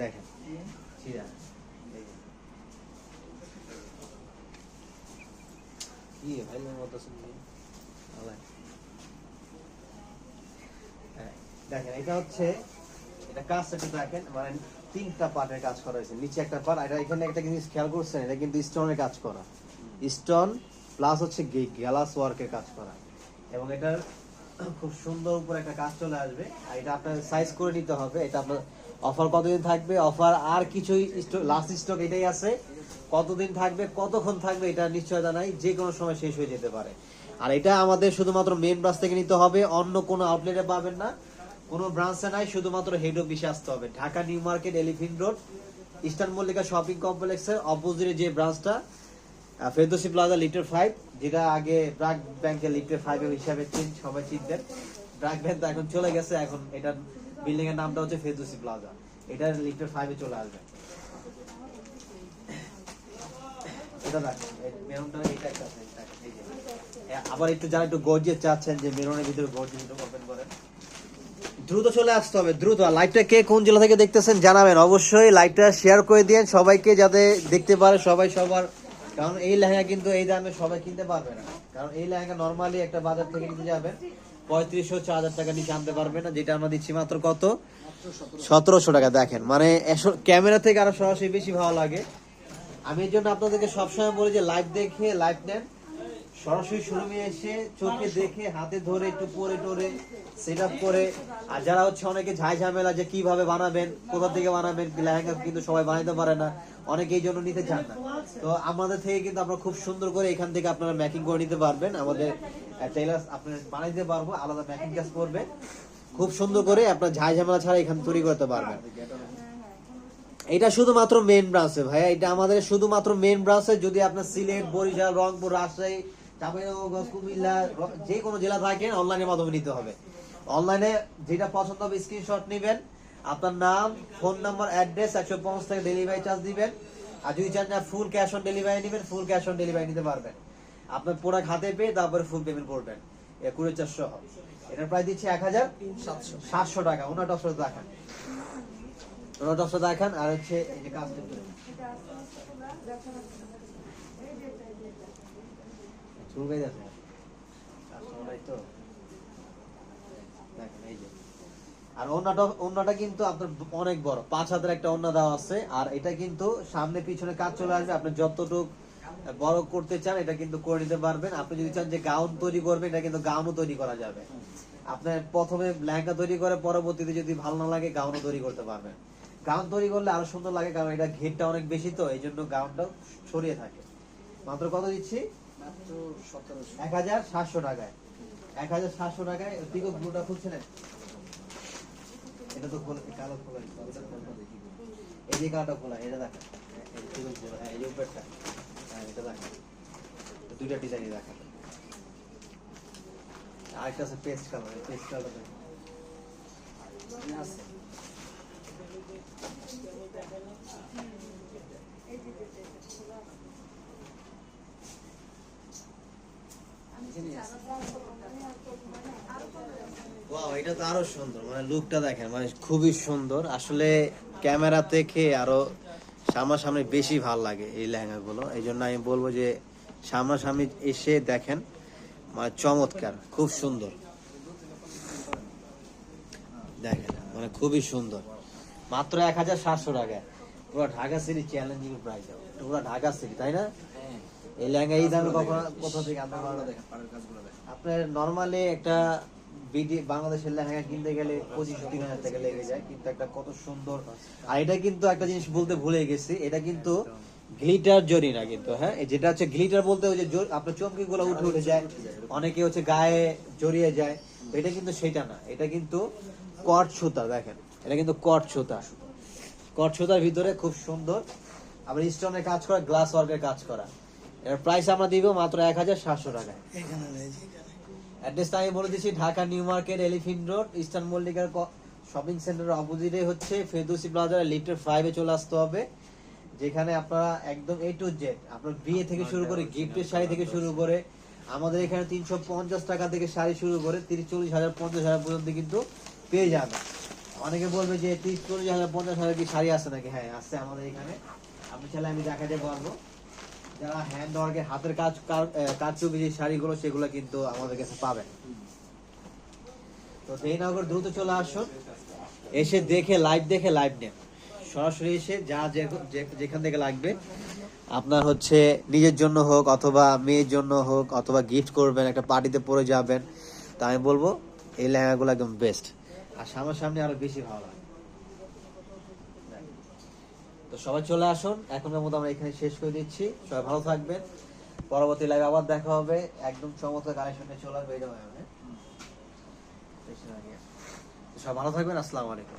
দেখেন চিরা এই যে। কি ভাই মতো শুনবি আলাই। হ্যাঁ, মানে তিনটা পার্টের করা হয়েছে নিচে একটা পার্ট এটা এখানে একটা জিনিস খেয়াল করছেন এটা কিন্তু স্টোনের কাজ করা স্টোন প্লাস হচ্ছে গ্যালাস ওয়ার্কের কাজ করা এবং এটার খুব সুন্দর উপরে একটা কাজ চলে আসবে আর এটা আপনার সাইজ করে নিতে হবে এটা আপনার অফার কতদিন থাকবে? অফার আর কিছুই লাস্ট স্টক এটাই আছে। কতদিন থাকবে, কতক্ষণ থাকবে এটা নিশ্চয়তা নাই, যে কোনো সময় শেষ হয়ে যেতে পারে। আর এটা আমাদের শুধুমাত্র মেন ব্রাঞ্চ থেকে নিতে হবে, অন্য কোনো আউটলেটে পাবেন না। কোনো ব্রাঞ্চে নাই, শুধুমাত্র হেড অফিসে আসতে হবে। Dhaka new market elephant road eastern Mallika shopping কমপ্লেক্সের অপোজিটে যে ব্রাঞ্চটা ফেরদোসি প্লাজা লিটার ফাইভ যেটা আগে ব্রাক ব্যাংকের লিটার ফাইভ হিসাবে সবাই চিনতেন। ব্রাক ব্যাংক এখন চলে গেছে, এখন এটার বিল্ডিং এর নামটা হচ্ছে ফেরদোসি প্লাজা এটার লিটার ফাইভে চলে আসবে। এটা এটা এটা আবার একটু যারা একটু গর্জিয়াস চাচ্ছেন যে ভিতরে গর্জিয়াস একটু ওপেন করেন। দ্রুত চলে আসতে হবে, দ্রুত। আর লাইভটা কে কোন জেলা থেকে দেখতেছেন জানাবেন। অবশ্যই লাইভটা শেয়ার করে দিন সবাইকে যাতে দেখতে পারে সবাই সবার। কারণ এই লেহেঙ্গা কিন্তু এই দামে সবাই কিনতে পারবে না। কারণ এই লেহেঙ্গা নর্মালি একটা বাজার থেকে নিতে যাবেন। পঁয়ত্রিশশো চার হাজার টাকা নিচে আনতে পারবে না যেটা আমরা দিচ্ছি মাত্র কত? সতেরোশো। টাকা দেখেন মানে ক্যামেরা থেকে আরও সরাসরি বেশি ভালো লাগে। আমি এর জন্য আপনাদেরকে সবসময় বলি যে লাইভ দেখে লাইভ নেন। সরাসরি শোরুমে এসে চোখে দেখে, হাতে ধরে, একটু পরে টোরে সেট আপ করে। আর যারা হচ্ছে অনেকে ঝাই ঝামেলা যে কীভাবে বানাবেন, কোথা থেকে বানাবেন, লেহেঙ্গা কিন্তু সবাই বানাইতে পারে না, অনেকে এই জন্য নিতে চান না। তো আমাদের থেকে কিন্তু আমরা খুব সুন্দর করে এখান থেকে আপনারা ম্যাকিং করে নিতে পারবেন। আমাদের টেলার আপনার বানাইতে পারব, আলাদা ম্যাকিং কাজ করবে। খুব সুন্দর করে আপনার ঝাই ঝামেলা ছাড়া এখানে তৈরি করতে পারবেন। এটা শুধুমাত্র মেন ব্রাঞ্চে ভাইয়া। এটা আমাদের শুধুমাত্র মেন ব্রাঞ্চে যদি আপনার সিলেট, বরিশাল, রংপুর, রাজশাহী যে কোনো জেলা থাকেন অনলাইনের মাধ্যমে নিতে হবে। অনলাইনে যেটা পছন্দ হবে স্ক্রিনশট নেবেন, আপনার নাম ফোন নাম্বার অ্যাড্রেস একশো পঞ্চাশ টাকা ডেলিভারি চার্জ দিবেন। আর যদি চান ফুল ক্যাশ অন ডেলিভারি নেবেন ফুল ক্যাশ অন ডেলিভারি নিতে পারবেন। আপনার প্রোডাক্ট হাতে পেয়ে তারপরে ফুল পেমেন্ট করবেন। কুড়ি চারশো এটার প্রাইস দিচ্ছে এক হাজার সাতশো টাকা। ওনার অপশন দেখান। ওনার অপশন দেখান, আর হচ্ছে এই যে কাজ চুলকাই যাচ্ছে কাস্টমারাই আর অন্যটা কিন্তু আপনার অনেক বড়। পাঁচ হাতের একটা অন্য দেওয়া আছে। আর এটা কিন্তু সামনে পিছনে কাজ চলে আসবে। আপনি যতটুক বড় করতে চান, এটা কিন্তু করে নিতে পারবেন। আপনি যদি চান যে গাউন তৈরি করবেন, এটা কিন্তু গাউনও তৈরি করা যাবে। আপনার প্রথমে লেহেঙ্গা তৈরি করে, পরবর্তীতে যদি ভালো না লাগে, গাউনও তৈরি করতে পারবেন। গাউন তৈরি করলে আরও সুন্দর লাগে, কারণ এটা ঘেরটা অনেক বেশি তো এই জন্য গাউনটাও ছড়িয়ে থাকে। মাত্র কত দিচ্ছি? এক হাজার সাতশো টাকায় এক হাজার সাতশো টাকায় পিকো ব্লুটা খুলছে না এটা তো খোলা কালো খোলা দেখি এই যে কালোটা খোলা এটা দেখা এই হ্যাঁ যে উপরটা হ্যাঁ এটা দেখা দুইটা ডিজাইন দেখা আরেকটা আছে পেস্ট কালার পেস্ট কালার আছে ওয়াও এটা তো আরও সুন্দর। মানে লুকটা দেখেন মানে খুবই সুন্দর। আসলে ক্যামেরা থেকে আরও সামনাসামনি বেশি ভালো লাগে এই লেহেঙ্গাগুলো। এই জন্য আমি বলব যে সামনাসামনি এসে দেখেন মানে চমৎকার, খুব সুন্দর। দেখেন মানে খুবই সুন্দর। মাত্র এক হাজার সাতশো টাকায়। পুরো ঢাকা সিটি চ্যালেঞ্জিং প্রাইস পুরো ঢাকা সিটি তাই না? এই লেহেঙ্গা এই দামে কখনো? কোথা থেকে দেখেন পাড়ের কাজগুলো দেখেন। আপনার নর্মালি একটা বিডি বাংলাদেশের লেহেঙ্গা কিনতে গেলে পঁচিশ তিন হাজার টাকা লেগে যায় কিন্তু একটা কত সুন্দর আর এটা কিন্তু একটা জিনিস বলতে ভুলে গেছি এটা কিন্তু গ্লিটার জরি না কিন্তু হ্যাঁ? যেটা হচ্ছে গ্লিটার বলতে ওই যে আপনার চমকি গুলো উঠে উঠে যায় অনেকে হচ্ছে গায়ে জড়িয়ে যায় এটা কিন্তু সেটা না এটা কিন্তু কট সুতা দেখেন এটা কিন্তু কট সুতা। কট সুতার ভিতরে খুব সুন্দর আবার স্টোনের কাজ করা গ্লাস ওয়ার্কের কাজ করা। এর প্রাইস আমরা দিব মাত্র এক হাজার সাতশো টাকায় অ্যাড্রেসটা আমি বলে দিচ্ছি Dhaka new market elephant road eastern মল্লিকার shopping সেন্টারের অপোজিটে হচ্ছে ফেদুসি প্লাজার লিটার ফাইভে চলে আসতে হবে যেখানে আপনারা একদম এ টু জেড আপনার বিয়ে থেকে শুরু করে গিফটের শাড়ি থেকে শুরু করে আমাদের এখানে তিনশো পঞ্চাশ টাকা থেকে শাড়ি শুরু করে তিরিশ চল্লিশ হাজার পঞ্চাশ হাজার পর্যন্ত কিন্তু পেয়ে যাবেন। অনেকে বলবে যে তিরিশ চল্লিশ হাজার পঞ্চাশ হাজার কি শাড়ি আছে নাকি? হ্যাঁ আছে আমাদের এখানে। আপনি চাইলে আমি দেখাতে পারব। যারা হ্যান্ড হাতের কাজ যে শাড়িগুলো, সেগুলো কিন্তু আমাদের কাছে পাবেন। তো দ্রুত চলে আসুন। এসে দেখে লাইভ দেখে লাইভ নেন। সরাসরি এসে যা যেখান থেকে লাগবে, আপনার হচ্ছে নিজের জন্য হোক অথবা মেয়ের জন্য হোক অথবা গিফট করবেন, একটা পার্টিতে পরে যাবেন। তা আমি বলব, এই লেহেঙ্গাগুলো একদম বেস্ট আর সামনাসামনি আরও বেশি ভালো লাগে তো সবাই চলে আসুন। এখনকার মতো আমরা এখানে শেষ করে দিচ্ছি। সবাই ভালো থাকবেন। পরবর্তী লাইভ আবার দেখা হবে। একদম চমৎকার কালেকশনে চলে আসবে এটা সবাই ভালো থাকবেন। আসসালামু আলাইকুম।